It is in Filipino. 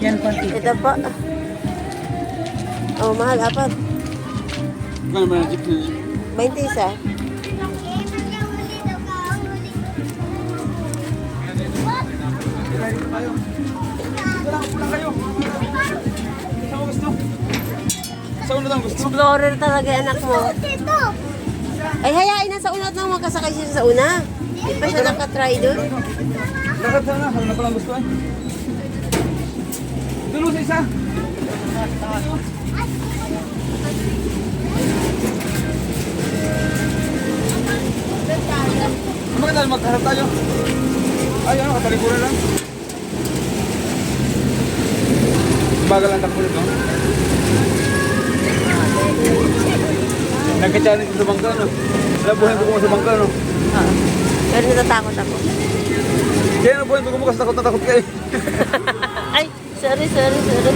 Yan po. Ito po. Oh, mahal. Apat. Gano'n ba yung jeep na 20 isa. Pulang kayo. Saan mo gusto? Explorer talaga anak mo. Ay, hayain na sa una at nang magkasakay siya sa una. Hindi pa siya nakatry doon. Lakad sana. Ano na palang gusto eh. Isa. Ano tayo? Magkaharap tayo. Ay, ano, katalikuran lang. Bagal ang takbo nito. Nagka-challenge ko sa bangka, no? Nabuhin ko ko sa bangka, no? Oo. Pero natatakot ako. Kaya nabuhin ko kasi takot na takot ka சரி சரி சரி